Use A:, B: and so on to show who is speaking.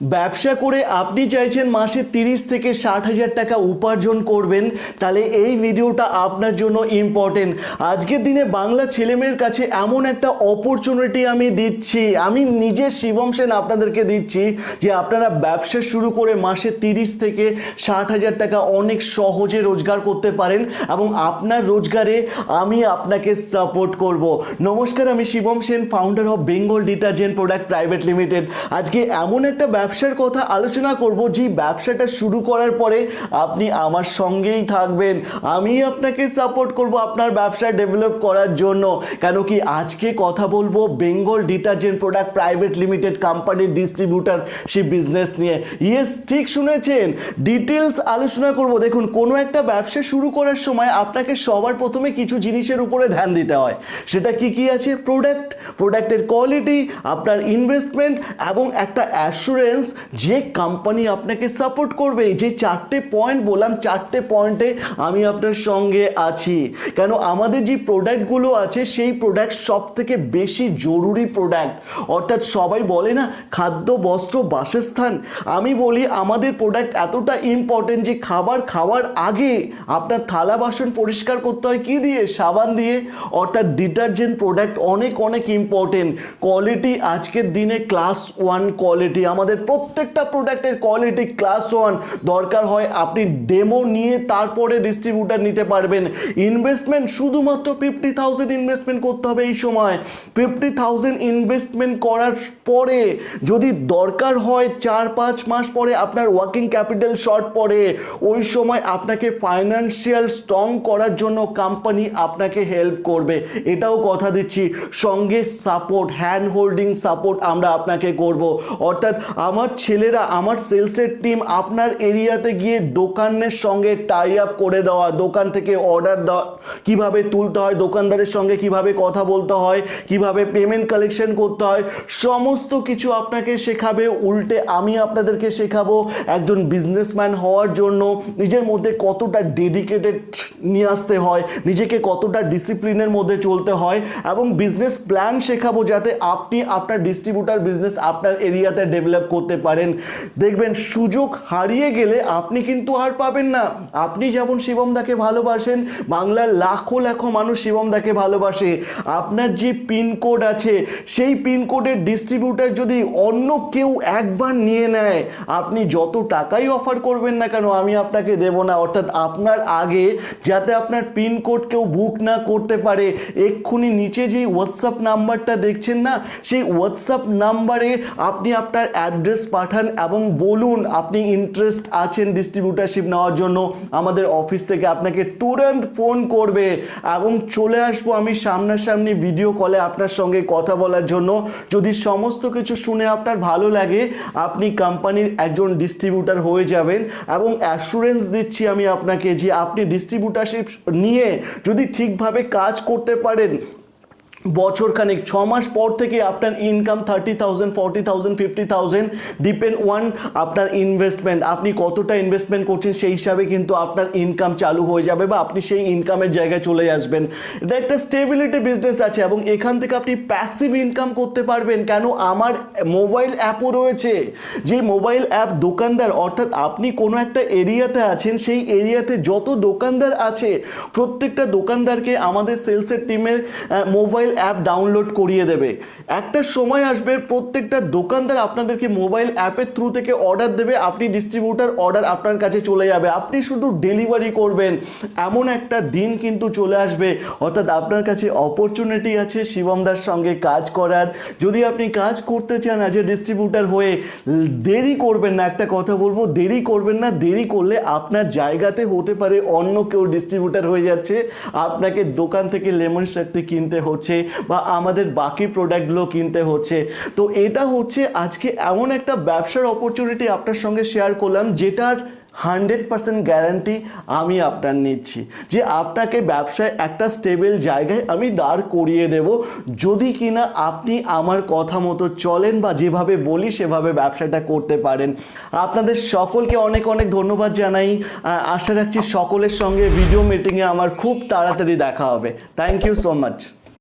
A: ব্যবসা করে আপনি চাইছেন মাসে তিরিশ থেকে ষাট হাজার টাকা উপার্জন করবেন, তাহলে এই ভিডিওটা আপনার জন্য ইম্পর্টেন্ট আজকের দিনে বাংলা ছেলেমেয়ের কাছে এমন একটা অপরচুনিটি আমি দিচ্ছি, আমি নিজে শিবম সেন আপনাদেরকে দিচ্ছি, যে আপনারা ব্যবসা শুরু করে মাসে তিরিশ থেকে ষাট হাজার টাকা অনেক সহজে রোজগার করতে পারেন এবং আপনার রোজগারে আমি আপনাকে সাপোর্ট করব। নমস্কার, আমি Shivam Sen founder of Bengal detergent product private limited আজকে এমন একটা ব্যবসার কথা আলোচনা করব যে ব্যবসাটা শুরু করার পরে আপনি আমার সঙ্গেই থাকবেন। আমি আপনাকে সাপোর্ট করব আপনার ব্যবসা ডেভেলপ করার জন্য। কেন কি আজকে কথা বলব Bengal detergent product private limited কোম্পানির ডিস্ট্রিবিউটার সেই বিজনেস নিয়ে। ইয়েস ঠিক শুনেছেন? ডিটেলস আলোচনা করব। দেখুন, কোনো একটা ব্যবসা শুরু করার সময় আপনাকে সবার প্রথমে কিছু জিনিসের উপরে ধ্যান দিতে হয়। সেটা কি কি আছে? প্রোডাক্ট প্রোডাক্টের কোয়ালিটি আপনার ইনভেস্টমেন্ট এবং একটা অ্যাসুরেন্স যে কোম্পানি আপনাকে সাপোর্ট করবে, যে চারটে পয়েন্ট বললাম, চারটে পয়েন্টে আমি আপনার সঙ্গে আছি। কেন? আমাদের যে প্রোডাক্টগুলো আছে, সেই প্রোডাক্ট সব থেকে বেশি জরুরি প্রোডাক্ট অর্থাৎ সবাই বলে না, খাদ্য, বস্ত্র, বাসস্থান। আমি বলি, আমাদের প্রোডাক্ট এতটা ইম্পর্টেন্ট যে খাবার খাওয়ার আগে আপনার থালা বাসন পরিষ্কার করতে হয়, কি দিয়ে? সাবান দিয়ে। অর্থাৎ ডিটারজেন্ট প্রোডাক্ট অনেক অনেক ইম্পর্টেন্ট কোয়ালিটি আজকের দিনে ক্লাস ওয়ান কোয়ালিটি আমাদের প্রত্যেকটা প্রোডাক্টের কোয়ালিটি ক্লাস ওয়ান দরকার হয়। আপনি ডেমো নিয়ে তারপরে ডিস্ট্রিবিউটার নিতে পারবেন। ইনভেস্টমেন্ট শুধুমাত্র ফিফটি থাউজেন্ড ইনভেস্টমেন্ট করতে হবে এই সময়। ফিফটি থাউজেন্ড ইনভেস্টমেন্ট করার পরে যদি দরকার হয় চার পাঁচ মাস পরে আপনার ওয়ার্কিং ক্যাপিটাল শর্ট পড়ে, ওই সময় আপনাকে ফাইন্যান্সিয়াল স্ট্রং করার জন্য কোম্পানি আপনাকে হেল্প করবে। এটাও কথা দিচ্ছি। সঙ্গে সাপোর্ট হ্যান্ড হোল্ডিং সাপোর্ট আমরা আপনাকে করব। অর্থাৎ আমার ছেলেরা, আমার সেলসের টিম আপনার এরিয়াতে গিয়ে দোকানের সঙ্গে টাই আপ করে দেওয়া, দোকান থেকে অর্ডার দেওয়া, কীভাবে তুলতে হয়, দোকানদারের সঙ্গে কীভাবে কথা বলতে হয়, কীভাবে পেমেন্ট কালেকশন করতে হয়, সমস্ত কিছু আপনাকে শেখাবে, উল্টে আমি আপনাদেরকে শেখাবো একজন বিজনেসম্যান হওয়ার জন্য। নিজের মধ্যে কতটা ডেডিকেটেড নিয়ে আসতে হয়, নিজেকে কতটা ডিসিপ্লিনের মধ্যে চলতে হয় এবং বিজনেস প্ল্যান শেখাবো যাতে আপনি আপনার ডিস্ট্রিবিউটার বিজনেস আপনার এরিয়াতে ডেভেলপ করতে পারেন। দেখবেন সুযোগ হারিয়ে গেলে আপনি কিন্তু আর পাবেন না। আপনি যেমন শিবমদাকে ভালোবাসেন, বাংলার লাখো লাখো মানুষ শিবমদাকে ভালোবাসে। আপনার যে পিনকোড আছে, সেই পিনকোডের ডিস্ট্রিবিউটার যদি অন্য কেউ একবার নিয়ে নেয়, আপনি যত টাকাই অফার করবেন না কেন, আমি আপনাকে দেব না। অর্থাৎ আপনার আগে যাতে আপনার পিনকোড কেউ বুক না করতে পারে, এক্ষুনি নিচে যেই হোয়াটসঅ্যাপ নাম্বারটা দেখছেন না, সেই হোয়াটসঅ্যাপ নাম্বারে আপনি আপনার অ্যাড্রেস পাঠান এবং বলুন আপনি ইন্টারেস্ট আছেন ডিস্ট্রিবিউটারশিপ নেওয়ার জন্য, আমাদের অফিস থেকে আপনাকে তুরন্ত ফোন করবে এবং চলে আসব আমি সামনাসামনি ভিডিও কলে আপনার সঙ্গে কথা বলার জন্য। যদি সমস্ত কিছু শুনে আপনার ভালো লাগে, আপনি কোম্পানির একজন ডিস্ট্রিবিউটার হয়ে যাবেন এবং অ্যাসুরেন্স দিচ্ছি আমি আপনাকে যে আপনি ডিস্ট্রিবিউটারশিপ নিয়ে যদি ঠিকভাবে কাজ করতে পারেন বছরখানেক, ছ মাস পর থেকে আপনার income thirty thousand forty thousand fifty thousand depend on আপনার ইনভেস্টমেন্ট আপনি কতটা ইনভেস্টমেন্ট করছেন সেই হিসাবে কিন্তু আপনার ইনকাম চালু হয়ে যাবে বা আপনি সেই ইনকামের জায়গায় চলে আসবেন। এটা একটা স্টেবিলিটি বিজনেস আছে এবং এখান থেকে আপনি প্যাসিভ ইনকাম করতে পারবেন। কেন? আমার মোবাইল অ্যাপও রয়েছে। যে মোবাইল অ্যাপ দোকানদার, অর্থাৎ আপনি কোনো একটা এরিয়াতে আছেন, সেই এরিয়াতে যত দোকানদার আছে, প্রত্যেকটা দোকানদারকে আমাদের সেলসের টিমের মোবাইল অ্যাপ ডাউনলোড করিয়ে দেবে। একটা সময় আসবে, প্রত্যেকটা দোকানদার আপনাদেরকে মোবাইল অ্যাপের থ্রু থেকে অর্ডার দেবে, আপনি ডিস্ট্রিবিউটার অর্ডার আপনার কাছে চলে যাবে। আপনি শুধু ডেলিভারি করবেন, এমন একটা দিন কিন্তু চলে আসবে। অর্থাৎ আপনার কাছে অপরচুনিটি আছে শিবমদার সঙ্গে কাজ করার। যদি আপনি কাজ করতে চান আজ ডিস্ট্রিবিউটার হয়ে, দেরি করবেন না, একটা কথা বলব, দেরি করবেন না, দেরি করলে আপনার জায়গাতে হতে পারে অন্য কেউ ডিস্ট্রিবিউটার হয়ে যাচ্ছে। আপনাকে দোকান থেকে লেমন শক্তি কিনতে হচ্ছে। বা আমাদের বাকি প্রোডাক্টগুলো কিনতে হচ্ছে। তো এটা হচ্ছে আজকে এমন একটা ব্যবসার অপরচুনিটি আপনার সঙ্গে শেয়ার করলাম, যেটার হান্ড্রেড পার্সেন্ট গ্যারান্টি আমি আপনার নিচ্ছি। যে আপনাকে ব্যবসায় একটা স্টেবল জায়গায় আমি দাঁড় করিয়ে দেব। যদি কিনা আপনি আমার কথা মতো চলেন বা যেভাবে বলি সেভাবে ব্যবসাটা করতে পারেন। আপনাদের সকলকে অনেক অনেক ধন্যবাদ জানাই। আশা রাখছি সকলের সঙ্গে ভিডিও মিটিংয়ে আমার খুব তাড়াতাড়ি দেখা হবে। Thank you so much